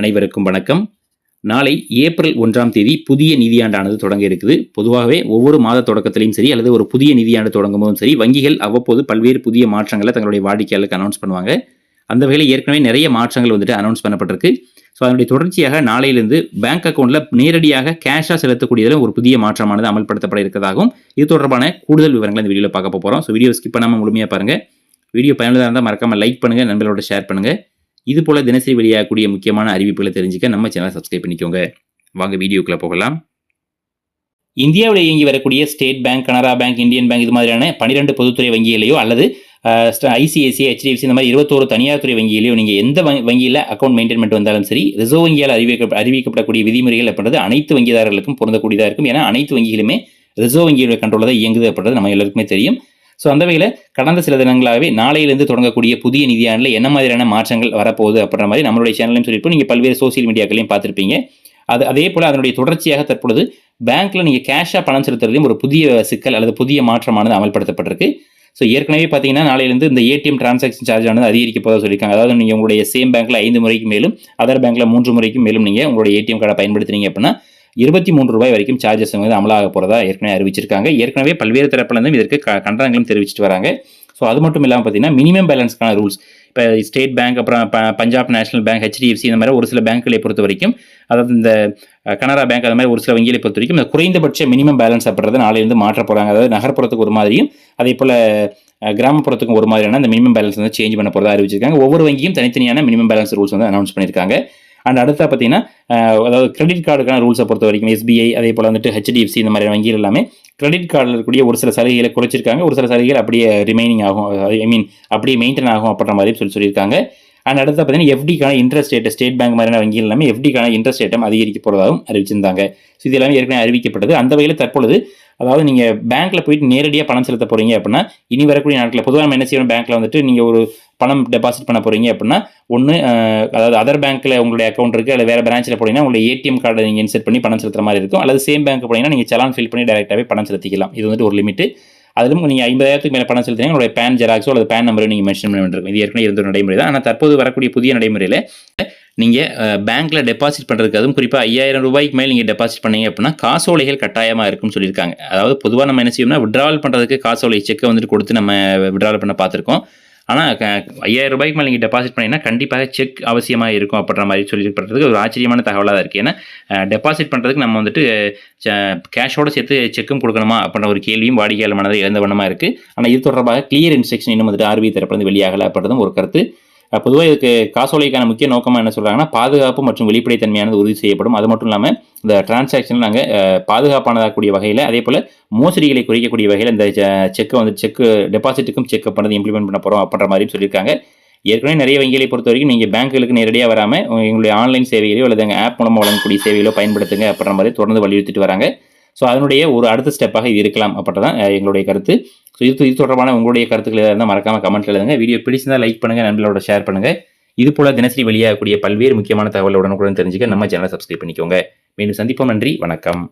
அனைவருக்கும் வணக்கம். நாளை ஏப்ரல் ஒன்றாம் தேதி புதிய நிதியாண்டானது தொடங்க இருக்குது. பொதுவாகவே ஒவ்வொரு மாத தொடக்கத்திலையும் சரி அல்லது ஒரு புதிய நிதியாண்டு தொடங்கும் போதும் சரி வங்கிகள் அவ்வப்போது பல்வேறு புதிய மாற்றங்களை தங்களுடைய வாடிக்கையாளருக்கு அனௌன்ஸ் பண்ணுவாங்க. அந்த வகையில் ஏற்கனவே நிறைய மாற்றங்கள் வந்துட்டு அனௌன்ஸ் பண்ணப்பட்டிருக்கு. ஸோ அதனுடைய தொடர்ச்சியாக நாளையிலிருந்து பேங்க் அக்கௌண்ட்டில் நேரடியாக கேஷாக செலுத்தக்கூடியதில் ஒரு புதிய மாற்றமானது அமல்படுத்தப்பட இருக்கிறதாகவும் இது தொடர்பான கூடுதல் விவரங்களை இந்த வீடியோவில் பார்க்க போகிறோம் ஸோ வீடியோ ஸ்கிப் பண்ணாமல் முழுமையாக பாருங்கள் வீடியோ பயனுள்ளதாக இருந்தால் மறக்காமல் லைக் பண்ணுங்கள் நண்பர்களோட ஷேர் பண்ணுங்கள் இது போல தினசரி வெளியாகக்கூடிய முக்கியமான அறிவிப்புகளை தெரிஞ்சுக்க நம்ம சேனலை சப்ஸ்கிரைப் பண்ணிக்கோங்க. வாங்க வீடியோக்குள்ளே போகலாம். இந்தியாவில் இயங்கி வரக்கூடிய State Bank Canara Bank Indian Bank இது மாதிரியான பன்னிரெண்டு பொதுத்துறை வங்கியிலையோ அல்லது ஐசிஐசி ஹெச்டிஎஃப்சி இந்த மாதிரி இருபத்தோரு தனியார் துறை வங்கியிலையோ நீங்கள் எந்த வங்கியில் அக்கௌண்ட் மெயின்டைன் வந்தாலும் சரி ரிசர்வ் வங்கியால் அறிவிக்க அறிவிக்கப்படக்கூடிய விதிமுறைகள் அப்படின்றது அனைத்து வங்கிதாரர்களுக்கும் பொருந்தக்கூடியதாக இருக்கும். ஏன்னா அனைத்து வங்கிகளுமே ரிசர்வ் வங்கியுடைய கண்ட்ரோலில் தான் இயங்குது அப்படின்றது நம்ம எல்லாருக்குமே தெரியும். ஸோ அந்த வகையில் கடந்த சில தினங்களாகவே நாளையிலிருந்து தொடங்கக்கூடிய புதிய நிதியாண்டில் என்ன மாதிரியான மாற்றங்கள் வரப்போகுது அப்படின்ற மாதிரி நம்மளுடைய சேனலையும் சொல்லியிருப்போம். நீங்கள் பல்வேறு சோசியல் மீடியாக்களையும் பார்த்துருப்பீங்க. அது அதே போல் அதனுடைய தொடர்ச்சியாக தற்பொழுது பேங்க்கில் நீங்கள் கேஷாக பணம் செலுத்துறதையும் ஒரு புதிய சிக்கல் அல்லது புதிய மாற்றமானது அமல்படுத்தப்பட்டிருக்கு. ஸோ ஏற்கனவே பார்த்தீங்கன்னா நாளையிலிருந்து இந்த ஏடிஎம் டிரான்சாக்ஷன் சார்ஜ் ஆனது அதிகரிக்க போதாக சொல்லியிருக்காங்க. அதாவது நீங்கள் உங்களுடைய சேம் பேங்க்கில் ஐந்து முறைக்கு மேலும் அதர் பேங்க்கில் மூன்று முறைக்கு மேலும் நீங்கள் உங்களுடைய ஏடிஎம் கார்டை பயன்படுத்துனீங்க அப்படின்னா இருபத்தி மூன்று ரூபாய் வரைக்கும் சார்ஜஸ் வந்து அமலாக போகிறதா ஏற்கனவே அறிவிச்சிருக்காங்க. ஏற்கனவே பல்வேறு தரப்புலேருந்தும் இதற்கு கண்டனங்களும் தெரிவிச்சிட்டு வராங்க. ஸோ அது மட்டும் இல்லாமல் பார்த்தீங்கன்னா மினிமம் பேலன்ஸ்க்கான ரூல்ஸ் இப்போ ஸ்டேட் பேங்க் அப்புறம் பஞ்சாப் நேஷனல் பேங்க் ஹெச்டிஎஃப்சி இந்த மாதிரி ஒரு சில பேங்க்களை பொறுத்த வரைக்கும் அதாவது இந்த கனரா பேங்க் அந்த மாதிரி ஒரு சில வங்கிகளை பொறுத்த வரைக்கும் இந்த குறைந்தபட்ச மினிமம் பேலன்ஸ் அப்படின்றத நாளையிலிருந்து மாற்ற போகிறாங்க அதாவது நகர்ப்புறத்துக்கு ஒரு மாதிரியும் அதே போல் கிராமப்புறத்துக்கும் ஒரு மாதிரியான அந்த மினிமம் பேலன்ஸ் வந்து சேஞ்ச் பண்ண போகிறதா அறிவிச்சிருக்காங்க. ஒவ்வொரு வங்கியும் தனித்தனியான மினிமம் பேலன்ஸ் ரூல்ஸ் வந்து அனௌன்ஸ் பண்ணியிருக்காங்க அண்ட் அடுத்தா பார்த்தீங்கன்னா அதாவது கிரெடிட் கார்டுக்கான ரூல்ஸை பொறுத்த வரைக்கும் எஸ்பிஐ அதே போல் வந்துட்டு ஹெச்டிஎஃப்சி இந்த மாதிரி வங்கிகள் எல்லாமே கிரெடிட் கார்டில் இருக்கக்கூடிய ஒரு சில சலுகைகளை குறைச்சிருக்காங்க. ஒரு சில சலுகைகள் அப்படியே ரிமைனிங் ஆகும். ஐ மீன் அப்படியே மெயின்டைன் ஆகும் அப்படின்ற மாதிரி சொல்லி சொல்லியிருக்காங்க. அண்ட் அடுத்து பார்த்தீங்கன்னா எஃப்டிக்கான இன்ட்ரெஸ்ட் ரேட்டை ஸ்டேட் பேங்க் மாதிரியான வங்கிகள் எல்லாமே எஃப்டிக்கான இன்ட்ரெஸ்ட் ரேட்டம் அதிகரிக்க போகிறதாகவும் அறிவிச்சிருந்தாங்க. ஸோ இது எல்லாமே ஏற்கனவே அறிவிக்கப்பட்டது. அந்த வகையில் தற்பொழுது அதாவது நீங்கள் பேங்க்கில் போயிட்டு நேரடியாக பணம் செலுத்த போகிறீங்க அப்படின்னா இனி வரக்கூடிய நாட்களில் பொதுவாக நம்ம என்ன செய்யணும் பேங்க்கில் வந்துட்டு நீங்கள் ஒரு பணம் டெபாசிட் பண்ண போகிறீங்க அப்படின்னா ஒன்று அதாவது அதர் பேங்க்கில் உங்களுடைய அக்கௌண்ட் இருக்குது அல்லது வேறு பிரான்ச்சில் போனீங்கன்னா உங்களுடைய ஏடிஎம் கார்டை நீங்கள் இன்செர்ட் பண்ணி பணம் செலுத்துற மாதிரி இருக்கும். அல்லது சேம் பேங்க் போனீங்கன்னா நீங்கள் செலான் ஃபில் பண்ணி டேரெக்டாகவே பணம் செலுத்திக்கலாம். இது வந்துட்டு ஒரு லிமிட்டு அதிலும் நீங்கள் ஐம்பதாயிரத்துக்கு மேலே பணம் செலுத்தினா உங்களுடைய பேன் ஜெராக்ஸோ அல்லது பேன் நம்பரோ நீங்கள் மென்ஷன் பண்ண வேண்டியிருக்கும். இது ஏற்கனவே இருந்த ஒரு நடைமுறை தான் ஆனால் தற்போது வரக்கூடிய புதிய நடைமுறையில் நீங்கள் பேங்க்கில் டெபாசிட் பண்ணுறதுக்கு அதுவும் குறிப்பாக ஐயாயிரம் ரூபாய்க்கு மேலே நீங்கள் டெபாசிட் பண்ணீங்க அப்படின்னா காசோலைகள் கட்டாயமாக இருக்கும்னு சொல்லியிருக்காங்க. அதாவது பொதுவாக நம்ம என்ன செய்யணும்னா விட்ராவல் பண்ணுறதுக்கு காசோலை செக்கை வந்துட்டு கொடுத்து நம்ம விட்ராவல் பண்ண பார்த்துருக்கோம். ஆனால் ஐயாயிரம் ரூபாய்க்கு மேலே நீங்கள் டெபாசிட் பண்ணிங்கன்னா கண்டிப்பாக செக் அவசியமாக இருக்கும் அப்படின்ற மாதிரி சொல்லிப்படுறதுக்கு ஒரு ஆச்சரியமான தகவலாக தான் இருக்குது ஏன்னா டெபாசிட் பண்ணுறதுக்கு நம்ம வந்துட்டு கேஷோட சேர்த்து செக்கும் கொடுக்கணுமா அப்படின்ற ஒரு கேள்வியும் வாடிக்கையாளர் மனதில் இழந்த வண்ணமாக இருக்குது ஆனால் இது தொடர்பாக கிளியர் இன்ஸ்ட்ரக்ஷன் இன்னும் வந்துட்டு ஆர்பிஐ தரப்புலேருந்து வெளியாகலை அப்படின்றதும் ஒரு கருத்து. பொதுவாக இதுக்கு காசோலைக்கான முக்கிய நோக்கமாக என்ன சொல்கிறாங்கன்னா பாதுகாப்பு மற்றும் வெளிப்படைத்தன்மையானது உறுதி செய்யப்படும். அது மட்டும் இல்லாமல் இந்த டிரான்சாக்ஷன் நாங்கள் பாதுகாப்பானதாகக்கூடிய வகையில் அதே போல் மோசடிகளை குறைக்கக்கூடிய வகையில் இந்த செக்கை வந்து செக்கு டெபாசிட்டுக்கும் செக் பண்ணது இம்ப்ளிமெண்ட் பண்ண போகிறோம் அப்படின்ற மாதிரி சொல்லியிருக்காங்க. ஏற்கனவே நிறைய வங்கிகளை பொறுத்த வரைக்கும் நீங்கள் பேங்க்குகளுக்கு நேரடியாக வராமல் எங்களுடைய ஆன்லைன் சேவைகளையோ அல்லது எங்கள் ஆப் மூலமாக வழங்கக்கூடிய சேவைகளோ பயன்படுத்துங்க அப்படின்ற மாதிரி தொடர்ந்து வலியுறுத்திட்டு வராங்க. ஸோ அதனுடைய ஒரு அடுத்த ஸ்டெப்பாக இது இருக்கலாம் அப்படின்றதான் எங்களுடைய கருத்து. ஸோ இது இது தொடர்பான உங்களுடைய கருத்துக்கள் எதாவது இருந்தால் மறக்காம கமெண்ட்ல எழுதுங்க. வீடியோ பிடிச்சிருந்தால் லைக் பண்ணுங்கள் நண்பர்களோட ஷேர் பண்ணுங்கள் இது போல தினசரி வெளியாகக்கூடிய பல்வேறு முக்கியமான தகவல் உடனுக்குடன் தெரிஞ்சுக்க நம்ம சேனலை சப்ஸ்கிரைப் பண்ணிக்கோங்க. மீண்டும் சந்திப்போம். நன்றி வணக்கம்.